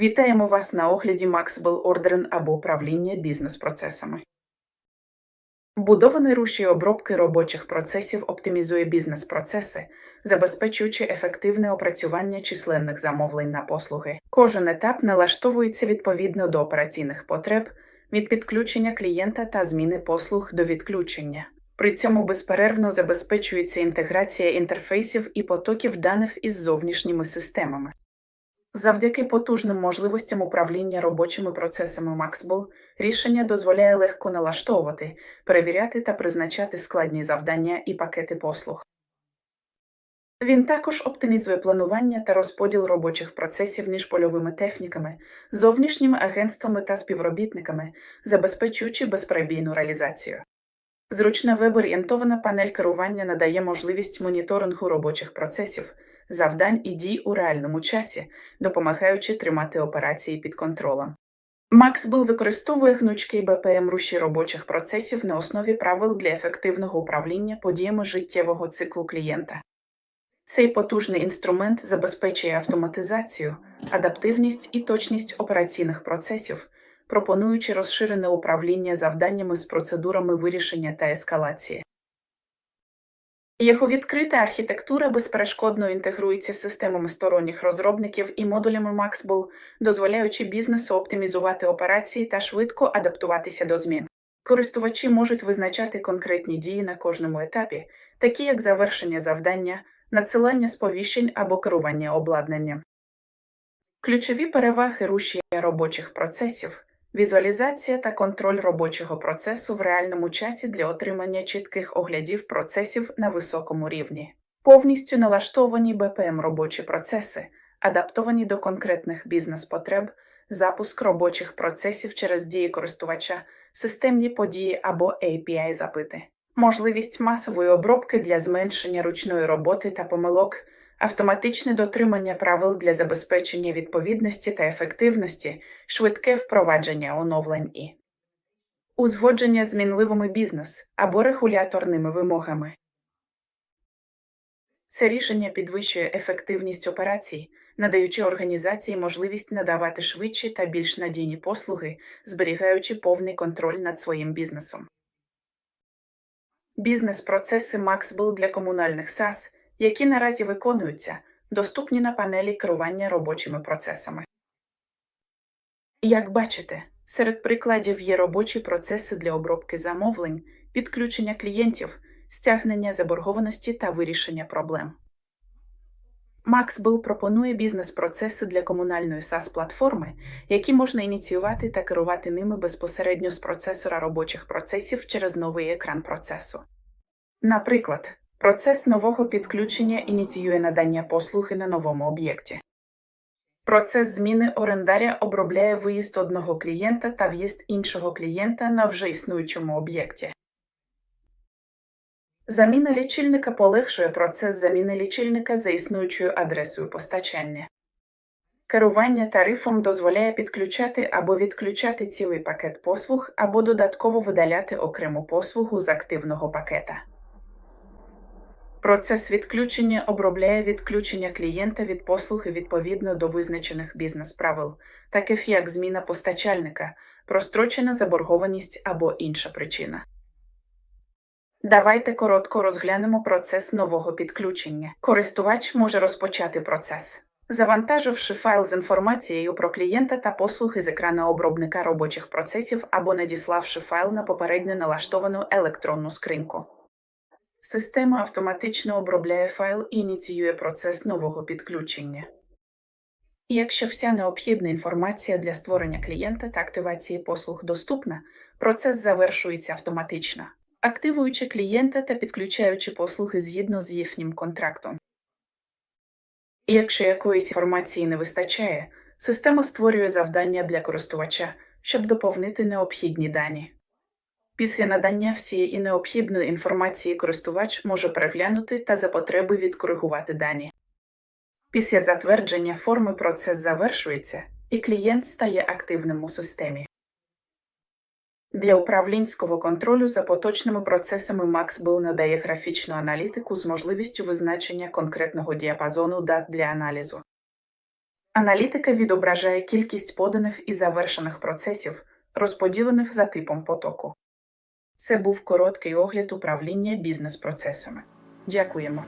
Вітаємо вас на огляді Maxwell Ordering або управління бізнес-процесами. Будований рушій обробки робочих процесів оптимізує бізнес-процеси, забезпечуючи ефективне опрацювання численних замовлень на послуги. Кожен етап налаштовується відповідно до операційних потреб від підключення клієнта та зміни послуг до відключення. При цьому безперервно забезпечується інтеграція інтерфейсів і потоків даних із зовнішніми системами. Завдяки потужним можливостям управління робочими процесами Maxball рішення дозволяє легко налаштовувати, перевіряти та призначати складні завдання і пакети послуг. Він також оптимізує планування та розподіл робочих процесів між польовими техніками, зовнішніми агентствами та співробітниками, забезпечуючи безперебійну реалізацію. Зручна веб-орієнтована панель керування надає можливість моніторингу робочих процесів, завдань і дій у реальному часі, допомагаючи тримати операції під контролем. Maxbill використовує гнучкий БПМ руші робочих процесів на основі правил для ефективного управління подіями життєвого циклу клієнта. Цей потужний інструмент забезпечує автоматизацію, адаптивність і точність операційних процесів, пропонуючи розширене управління завданнями з процедурами вирішення та ескалації. Його відкрита архітектура безперешкодно інтегрується з системами сторонніх розробників і модулями Maxball, дозволяючи бізнесу оптимізувати операції та швидко адаптуватися до змін. Користувачі можуть визначати конкретні дії на кожному етапі, такі як завершення завдання, надсилання сповіщень або керування обладнанням. Ключові переваги рушія робочих процесів Візуалізація та контроль робочого процесу в реальному часі для отримання чітких оглядів процесів на високому рівні, повністю налаштовані БПМ робочі процеси, адаптовані до конкретних бізнес-потреб, запуск робочих процесів через дії користувача, системні події або API запити, можливість масової обробки для зменшення ручної роботи та помилок автоматичне дотримання правил для забезпечення відповідності та ефективності, швидке впровадження оновлень і узгодження з мінливими бізнес або регуляторними вимогами. Це рішення підвищує ефективність операцій, надаючи організації можливість надавати швидші та більш надійні послуги, зберігаючи повний контроль над своїм бізнесом. Бізнес-процеси Maxbill для комунальних САС які наразі виконуються, доступні на панелі керування робочими процесами. Як бачите, серед прикладів є робочі процеси для обробки замовлень, підключення клієнтів, стягнення заборгованості та вирішення проблем. Maxbill пропонує бізнес-процеси для комунальної SaaS платформи, які можна ініціювати та керувати ними безпосередньо з процесора робочих процесів через новий екран процесу. Наприклад, Процес нового підключення ініціює надання послуги на новому об'єкті. Процес зміни орендаря обробляє виїзд одного клієнта та в'їзд іншого клієнта на вже існуючому об'єкті. Заміна лічильника полегшує процес заміни лічильника за існуючою адресою постачання. Керування тарифом дозволяє підключати або відключати цілий пакет послуг або додатково видаляти окрему послугу з активного пакета. Процес відключення обробляє відключення клієнта від послуги відповідно до визначених бізнес-правил, таких як зміна постачальника, прострочена заборгованість або інша причина. Давайте коротко розглянемо процес нового підключення. Користувач може розпочати процес, завантаживши файл з інформацією про клієнта та послуги з екрана обробника робочих процесів або надіславши файл на попередньо налаштовану електронну скриньку. Система автоматично обробляє файл і ініціює процес нового підключення. якщо вся необхідна інформація для створення клієнта та активації послуг доступна, процес завершується автоматично, активуючи клієнта та підключаючи послуги згідно з їхнім контрактом. Якщо якоїсь інформації не вистачає, система створює завдання для користувача, щоб доповнити необхідні дані. Після надання всієї необхідної інформації користувач може переглянути та за потреби відкоригувати дані. Після затвердження форми процес завершується, і клієнт стає активним у системі. Для управлінського контролю за поточними процесами Maxbill надає графічну аналітику з можливістю визначення конкретного діапазону дат для аналізу. Аналітика відображає кількість поданих і завершених процесів, розподілених за типом потоку. Це був короткий огляд управління бізнес-процесами. Дякуємо.